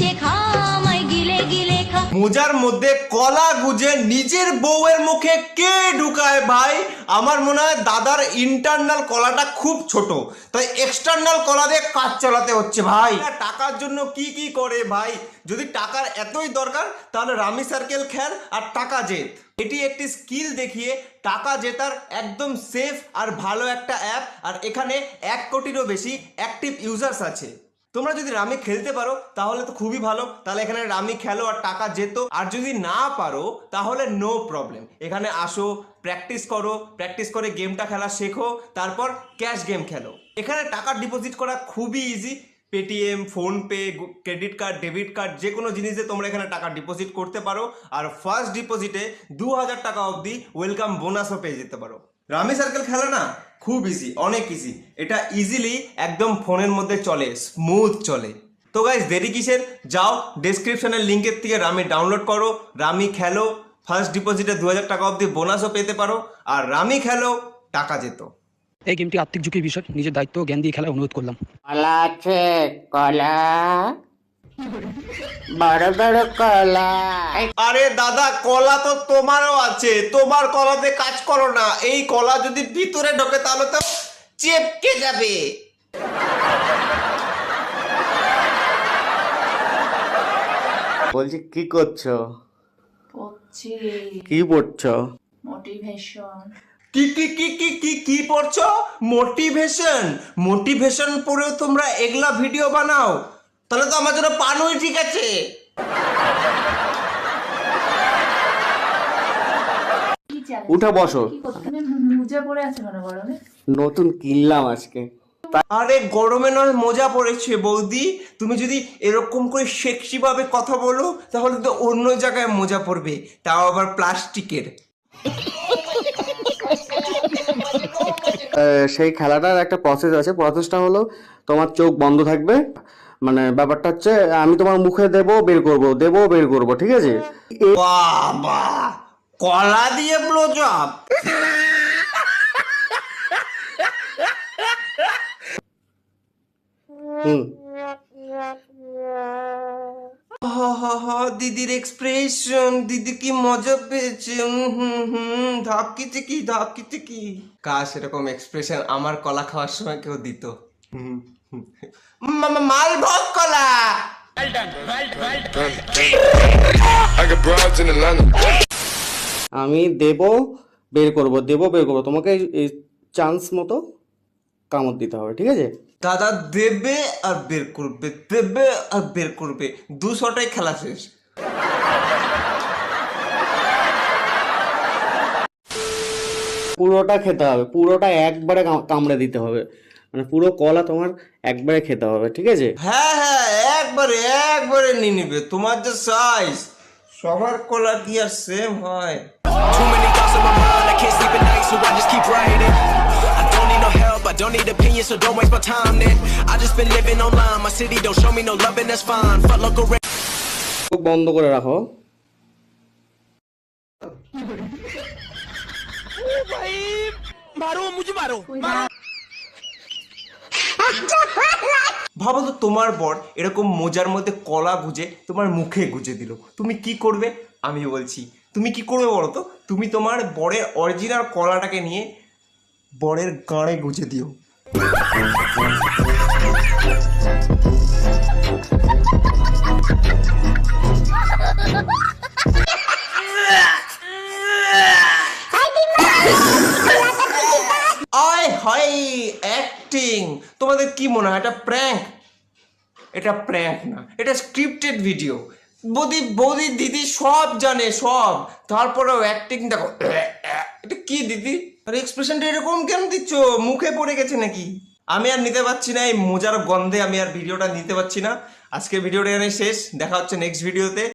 চেটে খা আমায় গিলে গিলে খা। মোজার মধ্যে কলা গুজে নিজের বউয়ের মুখে কে ঢুকায় ভাই? আমার মনে হয় দাদার ইন্টারনাল কলাটা খুব ছোট। তাই এক্সটার্নাল কলা দিয়ে কাজ চালাতে হচ্ছে ভাই। টাকার জন্য কি কি করে ভাই? যদি টাকার এতই দরকার তাহলে রামি সার্কেল খেল আর টাকা জেত। এটি একটি স্কিল দেখিয়ে টাকা জেতার একদম সেফ আর ভালো একটা অ্যাপ আর এখানে এক কোটিরও বেশি অ্যাক্টিভ ইউজার্স আছে। তোমরা যদি রামি খেলতে পারো, তাহলে তো খুবই ভালো। তাহলে এখানে রামি খেলো আর টাকা যেত আর যদি না পারো, তাহলে নো প্রবলেম এখানে আসো প্র্যাকটিস করো প্র্যাকটিস করে গেমটা খেলা শেখো, তারপর ক্যাশ গেম খেলো। এখানে টাকা ডিপোজিট করা খুবই easy Paytm PhonePe credit card debit card যে কোনো জিনিসে তোমরা এখানে টাকা ডিপোজিট করতে পারো। আর ফার্স্ট ডিপোজিটে দু হাজার টাকা অবধি ওয়েলকাম বোনাসও পেয়ে যেতে পারো। রামি সার্কেল খেলে না? খুব ইজি অনেক ইজি এটা ইজিলি একদম ফোনের মধ্যে চলে স্মুথ চলে। তো গাইজ দেরি কিসের? যাও ডেসক্রিপশনের লিঙ্কের থেকে রামি ডাউনলোড করো রামি খেলো ফার্স্ট ডিপোজিটে দু হাজার টাকা অবধি বোনাসও পেতে পারো আর রামি খেলো টাকা যেত এই গেমটি আর্থিক ঝুঁকির বিষয় নিজের দায়িত্ব জ্ঞান দিয়ে খেলার অনুরোধ করলাম। কলা আছে কলা। বড় বড় কলা। আরে দাদা কলা তো তোমারও আছে। তোমার কলাতে কাজ করো না। এই কলা যদি ভিতরে ঢোকে তাহলে তো চেপকে যাবে। বলছি কি করছ? পড়ছি। কি পড়ছো? মোটিভেশন কি কি কি কি কি কি পড়ছো? মোটিভেশন মোটিভেশন পড়েও তোমরা এগুলা ভিডিও বানাও। তাহলে তো আমার জন্য পানুই ঠিক আছে। উঠে বসো। নতুন কিনলাম আজকে। আরে গরমে নয় মজা পড়েছে বৌদি। তুমি যদি এরকম করে সেক্সি ভাবে কথা বলো তাহলে তো অন্য জায়গায় মজা পড়বে তাও আবার প্লাস্টিকের। সেই খেলাটার একটা প্রসেস আছে। প্রসেসটা হলো তোমার চোখ বন্ধ থাকবে মানে ব্যাপারটা হচ্ছে আমি তোমার মুখে দেবো বের করব দেবো বের করব ঠিক আছে? বাবা কলা দিয়ে ব্লোজব হুম। হা হা হা দিদির এক্সপ্রেশন দিদি কি মজা পেয়েছে উম হুম হুম ধাপকিতে কি ধাপকিতে কি কাশ এরকম এক্সপ্রেশন আমার কলা খাওয়ার সময় কেউ দিত। হুম, মালভোগ কলা. আমি দেব বের করব দেব বের করব। তোমাকে এই চান্স মতো কামড় দিতে হবে ঠিক আছে? দাদা দেবে আর বের করবে দেবে আর বের করবে। দুশোটাই খেলা শেষ। পুরোটা খেতে হবে পুরোটা একবারে কামড়ে দিতে হবে। মানে পুরো কলা তোমার একবারে খেতে হবে ঠিক আছে হ্যাঁ হ্যাঁ একবারে একবারে নিয়ে নিবে তোমার যে সাইজ সবার কলা কি আর সেম হয় I don't need opinions, so don't waste my time then. I just been living online. My city don't show me no love, and that's fine. Fuck local rent. বন্ধ করে রাখো ভাই মারো মুঝে মারো মারো ভাবো তো তোমার বর এরকম মোজার মধ্যে কলা গুজে তোমার মুখে গুজে দিল। তুমি কি করবে? আমি বলছি, তুমি কি করবে বলো তো? তুমি তোমার বরের অরিজিনাল কলাটাকে নিয়ে বরের গাঁড়ে গুজে দিও। তোমাদের কি মনে হয়? এটা প্র্যাঙ্ক এটা প্র্যাঙ্ক না। এটা স্ক্রিপ্টেড ভিডিও বৌদি বৌদি, দিদি সব জানে, সব। তারপরেও অ্যাক্টিং দেখো, এটা কি দিদি? আর এক্সপ্রেশনটা এরকম কেন দিচ্ছ? মুখে পড়ে গেছে নাকি? আমি আর নিতে পারছি না, এই মোজার গন্ধে আমি আর ভিডিওটা নিতে পারছি না। আজকে ভিডিওটা এখানে শেষ। দেখা হচ্ছে নেক্সট ভিডিওতে